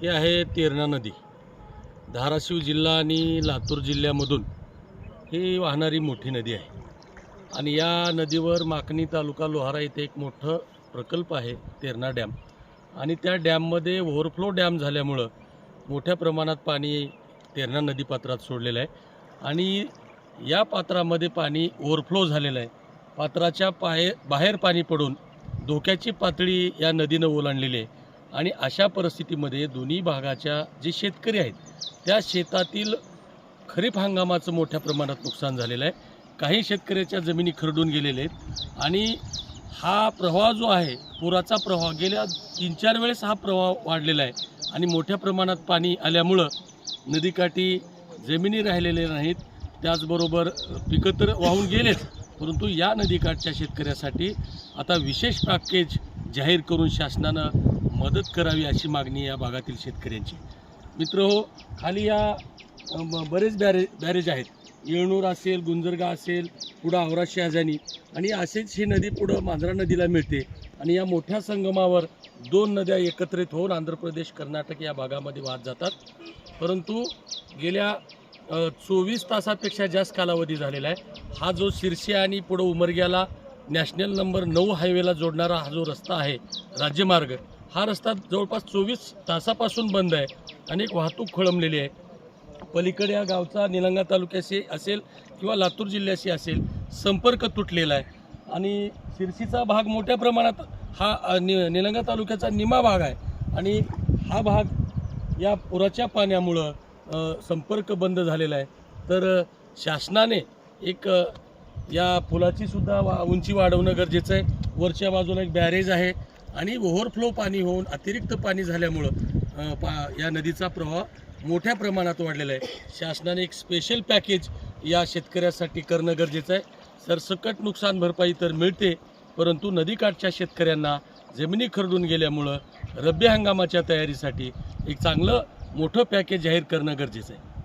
ही आहे तेरणा नदी. धाराशिव जिल्हा आणि लातूर जिल्ह्यामधून ही वाहणारी मोठी नदी आहे. आणि या नदीवर माकणी तालुका लोहारा इथे एक मोठं प्रकल्प आहे तेरणा डॅम. आणि त्या डॅममध्ये ओव्हरफ्लो डॅम झाल्यामुळं मोठ्या प्रमाणात पाणी तेरणा नदीपात्रात सोडलेलं आहे. आणि या पात्रामध्ये पाणी ओव्हरफ्लो झालेलं आहे. पात्राच्या पाय बाहेर पाणी पडून धोक्याची पातळी या नदीनं ओलांडलेली आहे. आणि अशा परिस्थितीमध्ये दोन्ही भागाच्या जे शेतकरी आहेत त्या शेतातील खरीप हंगामाचं मोठ्या प्रमाणात नुकसान झालेलं आहे. काही शेतकऱ्याच्या जमिनी खरडून गेलेल्या आहेत आणि हा प्रवाह जो आहे पुराचा प्रवाह गेल्या तीन चार वेळेस हा प्रवाह वाढलेला आहे. आणि मोठ्या प्रमाणात पाणी आल्यामुळं नदीकाठी जमिनी राहिलेल्या नाहीत. त्याचबरोबर पिकं तर वाहून गेलेच परंतु या नदीकाठच्या शेतकऱ्यासाठी आता विशेष पॅकेज जाहीर करून शासनानं मदत करावी अशी मागणी या भागातील शेतकऱ्यांची. मित्र हो खाली या बरेच बॅरे बॅरेज आहेत. येळणूर असेल गुंजरगा असेल पुढं आवरा शहाजानी आणि असेच ही नदी पुढं मांजरा नदीला मिळते आणि या मोठ्या संगमावर दोन नद्या एकत्रित होऊन आंध्र प्रदेश कर्नाटक या भागामध्ये वाहत जातात. परंतु गेल्या चोवीस तासापेक्षा जास्त कालावधी झालेला आहे. हा जो शिरशी आणि पुढं उमरग्याला नॅशनल नंबर नऊ हायवेला जोडणारा हा जो रस्ता आहे राज्यमार्ग हा रस्ता जवळपास चोवीस तासापासून बंद आहे अनेक वाहतूक खोळंबलेली आहे. पलीकडे या गावचा निलंगा तालुक्याशी असेल किंवा लातूर जिल्ह्याशी असेल संपर्क तुटलेला आहे. आणि शिरसीचा भाग मोठ्या प्रमाणात हा नि निलंगा तालुक्याचा निमा भाग आहे. आणि हा भाग या पुराच्या पाण्यामुळं संपर्क बंद झालेला आहे. तर शासनाने एक या पुलाची सुद्धा वा उंची वाढवणं गरजेचं आहे. वरच्या बाजूला एक बॅरेज आहे. आणि ओव्हरफ्लो पाणी होऊन अतिरिक्त पाणी झाल्यामुळं पा या नदीचा प्रवाह मोठ्या प्रमाणात वाढलेला आहे. शासनाने एक स्पेशल पॅकेज या शेतकऱ्यासाठी करणं गरजेचं आहे. सरसकट नुकसान भरपाई तर मिळते परंतु नदीकाठच्या शेतकऱ्यांना जमिनी खरडून गेल्यामुळं रब्बी हंगामाच्या तयारीसाठी एक चांगलं मोठं पॅकेज जाहीर करणं गरजेचं आहे.